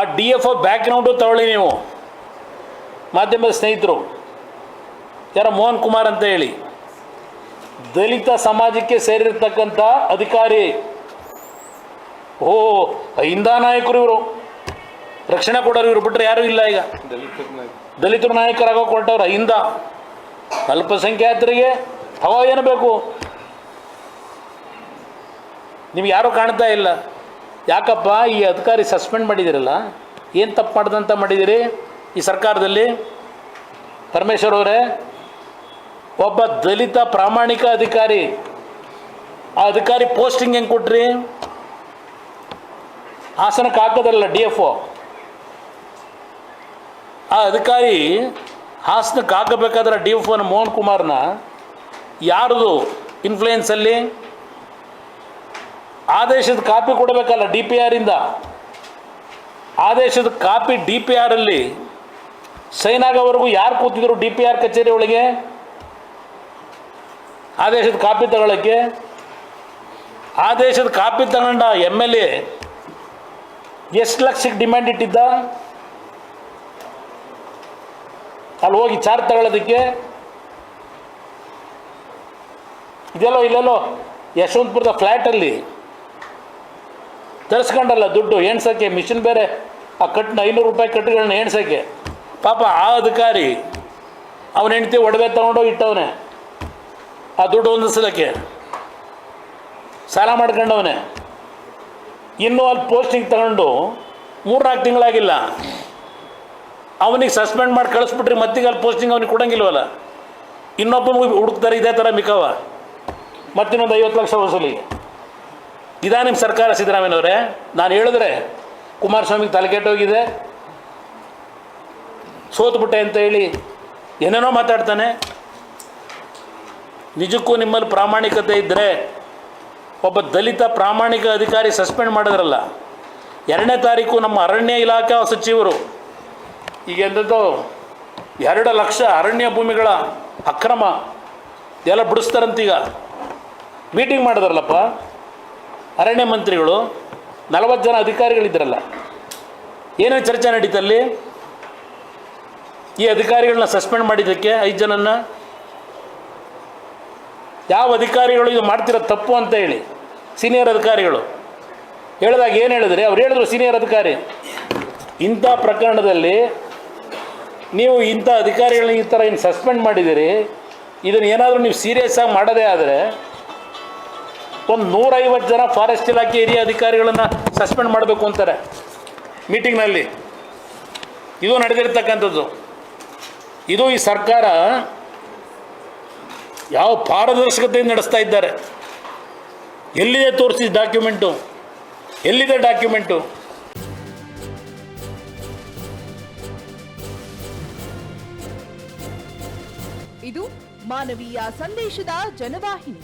ಆ D F ಒ background ತಗೊಳ್ಳಿ ನೀವು. ಮಾಧ್ಯಮದ ಸ್ನೇಹಿತರು. ಯಾರ ಮೋಹನ್ ಕುಮಾರ್ ಅಂತ ಹೇಳಿ. ದಲಿತ ಸಮಾಜಕ್ಕೆ ಸೇರಿರ್ತಕ್ಕಂಥ ಅಧಿಕಾರಿ. ಓ ಅಹಿಂದ ನಾಯಕರು ಇವರು. ರಕ್ಷಣೆ ಕೊಡೋರು ಇವರು ಬಿಟ್ಟರೆ ಯಾರೂ ಇಲ್ಲ ಈಗ. ದಲಿತರು ನಾಯಕರಾಗೋ ಕೊಟ್ಟವ್ರು ಅಹಿಂದ. ಅಲ್ಪಸಂಖ್ಯಾತರಿಗೆ ಹವಾ ಏನು ಬೇಕು. ನಿಮ್ಗೆ ಯಾರೂ ಕಾಣ್ತಾ ಇಲ್ಲ? ಯಾಕಪ್ಪ ಈ ಅಧಿಕಾರಿ ಸಸ್ಪೆಂಡ್ ಮಾಡಿದಿರಲ್ಲ? ಏನು ತಪ್ಪು ಮಾಡ್ದಂತ ಮಾಡಿದಿರಿ ಈ ಸರ್ಕಾರದಲ್ಲಿ? ಪರಮೇಶ್ವರ್ ಅವರೇ, ಒಬ್ಬ ದಲಿತ ಪ್ರಾಮಾಣಿಕ ಅಧಿಕಾರಿ, ಆ ಅಧಿಕಾರಿ ಪೋಸ್ಟಿಂಗ್ ಹೆಂಗೆ ಕೊಟ್ರಿ? ಹಾಸನಕ್ಕೆ ಹಾಕೋದಲ್ಲ ಡಿ ಎಫ್ ಒ? ಆ ಅಧಿಕಾರಿ ಹಾಸನಕ್ಕೆ ಹಾಕಬೇಕಾದ್ರೆ ಡಿ ಎಫ್ ಒನ ಮೋಹನ್ ಕುಮಾರ್ನ ಯಾರ್ದು ಇನ್ಫ್ಲೂಯೆನ್ಸಲ್ಲಿ ಆದೇಶದ ಕಾಪಿ ಕೊಡಬೇಕಲ್ಲ ಡಿ ಪಿ ಆರಿಂದ ಆದೇಶದ ಕಾಪಿ ಡಿ ಪಿ ಆರಲ್ಲಿ ಸೈನ್ ಆಗೋವರೆಗೂ ಯಾರು ಕೂತಿದ್ರು ಡಿ ಪಿ ಆರ್ ಕಚೇರಿ ಒಳಗೆ? ಆದೇಶದ ಕಾಪಿ ತಗೊಳ್ಳೋಕ್ಕೆ ಆದೇಶದ ಕಾಪಿ ತಗೊಂಡ ಎಂ ಎಲ್ ಎ ಎಷ್ಟು ಲಕ್ಷಕ್ಕೆ ಡಿಮ್ಯಾಂಡ್ ಇಟ್ಟಿದ್ದ? ಅಲ್ಲಿ ಹೋಗಿ ಚಾರ್ಜ್ ತಗೊಳ್ಳೋದಕ್ಕೆ ಇದೆಲ್ಲೋ ಇಲ್ಲೆಲ್ಲೋ ಯಶವಂತಪುರದ ಫ್ಲ್ಯಾಟಲ್ಲಿ ತರಿಸ್ಕೊಂಡಲ್ಲ ದುಡ್ಡು ಎಣ್ಸೋಕ್ಕೆ ಮಿಷಿನ್ ಬೇರೆ. ಆ ಕಟ್ಟಿನ ಐನೂರು ರೂಪಾಯಿ ಕಟ್ಟುಗಳನ್ನ ಎಣ್ಸೋಕ್ಕೆ ಪಾಪ ಆ ಅಧಿಕಾರಿ, ಅವನ ಹೆಂಡತಿ ಒಡವೆ ತೊಗೊಂಡೋಗಿ ಇಟ್ಟವನೆ. ಆ ದುಡ್ಡು ಹೊಂದಿಸಲಿಕ್ಕೆ ಸಾಲ ಮಾಡ್ಕೊಂಡವನೆ. ಇನ್ನೂ ಅಲ್ಲಿ ಪೋಸ್ಟಿಂಗ್ ತಗೊಂಡು ಮೂರ್ನಾಲ್ಕು ತಿಂಗಳಾಗಿಲ್ಲ. ಅವನಿಗೆ ಸಸ್ಪೆಂಡ್ ಮಾಡಿ ಕಳಿಸ್ಬಿಟ್ರಿ ಮತ್ತೀಗ ಅಲ್ಲಿ ಪೋಸ್ಟಿಂಗ್ ಅವ್ನಿಗೆ ಕೊಡಂಗಿಲ್ವಲ್ಲ? ಇನ್ನೊಬ್ಬ ಹುಡುಕ್ತಾರೆ ಇದೇ ಥರ ಮಿಕವ. ಮತ್ತಿನ್ನೊಂದು ಐವತ್ತು ಲಕ್ಷ ವಸೂಲಿ ಇದಾ ನಿಮ್ಮ ಸರ್ಕಾರ, ಸಿದ್ದರಾಮಯ್ಯನವರೇ. ನಾನು ಹೇಳಿದ್ರೆ ಕುಮಾರಸ್ವಾಮಿಗೆ ತಲೆಕೆಟ್ಟೋಗಿದೆ ಸೋತ್ಬಿಟ್ಟೆ ಅಂತ ಹೇಳಿ ಏನೇನೋ ಮಾತಾಡ್ತಾನೆ. ನಿಜಕ್ಕೂ ನಿಮ್ಮಲ್ಲಿ ಪ್ರಾಮಾಣಿಕತೆ ಇದ್ದರೆ ಒಬ್ಬ ದಲಿತ ಪ್ರಾಮಾಣಿಕ ಅಧಿಕಾರಿ ಸಸ್ಪೆಂಡ್ ಮಾಡಿದ್ರಲ್ಲ. ಎರಡನೇ ತಾರೀಕು ನಮ್ಮ ಅರಣ್ಯ ಇಲಾಖೆ ಸಚಿವರು, ಈಗ ಎಂಥದ್ದು ಎರಡು ಲಕ್ಷ ಅರಣ್ಯ ಭೂಮಿಗಳ ಅಕ್ರಮ ಎಲ್ಲ ಬಿಡಿಸ್ತಾರಂತೀಗ. ಮೀಟಿಂಗ್ ಮಾಡಿದ್ರಲ್ಲಪ್ಪ. ಅರಣ್ಯ ಮಂತ್ರಿಗಳು, ನಲವತ್ತು ಜನ ಅಧಿಕಾರಿಗಳಿದ್ರಲ್ಲ, ಏನೋ ಚರ್ಚೆ ನಡೀತಲ್ಲಿ, ಈ ಅಧಿಕಾರಿಗಳನ್ನ ಸಸ್ಪೆಂಡ್ ಮಾಡಿದ್ದಕ್ಕೆ ಐದು ಜನನ್ನ, ಯಾವ ಅಧಿಕಾರಿಗಳು ಇದು ಮಾಡ್ತಿರೋ ತಪ್ಪು ಅಂತ ಹೇಳಿ, ಸೀನಿಯರ್ ಅಧಿಕಾರಿಗಳು, ಹೇಳಿದಾಗ ಏನು ಹೇಳಿದ್ರೆ? ಅವ್ರು ಹೇಳಿದ್ರು ಸೀನಿಯರ್ ಅಧಿಕಾರಿ, ಇಂಥ ಪ್ರಕರಣದಲ್ಲಿ ನೀವು ಇಂಥ ಅಧಿಕಾರಿಗಳನ್ನ ಈ ಥರ ಏನು ಸಸ್ಪೆಂಡ್ ಮಾಡಿದ್ದೀರಿ, ಇದನ್ನು ಏನಾದರೂ ನೀವು ಸೀರಿಯಸ್ ಆಗಿ ಮಾಡೋದೇ ಆದರೆ ಒಂದು ನೂರೈವತ್ತು ಜನ ಫಾರೆಸ್ಟ್ ಇಲಾಖೆ ಹಿರಿಯ ಅಧಿಕಾರಿಗಳನ್ನು ಸಸ್ಪೆಂಡ್ ಮಾಡಬೇಕು ಅಂತಾರೆ. ಮೀಟಿಂಗ್ನಲ್ಲಿ ಇದು ನಡೆದಿರ್ತಕ್ಕಂಥದ್ದು. ಇದು ಈ ಸರ್ಕಾರ ಯಾವ ಪಾರದರ್ಶಕತೆಯಿಂದ ನಡೆಸ್ತಾ ಇದ್ದಾರೆ. ಎಲ್ಲಿದೆ ತೋರಿಸಿದ ಡಾಕ್ಯುಮೆಂಟು ಎಲ್ಲಿದೆ ಡಾಕ್ಯುಮೆಂಟು ಇದು ಮಾನವೀಯ ಸಂದೇಶದ ಜನವಾಹಿನಿ.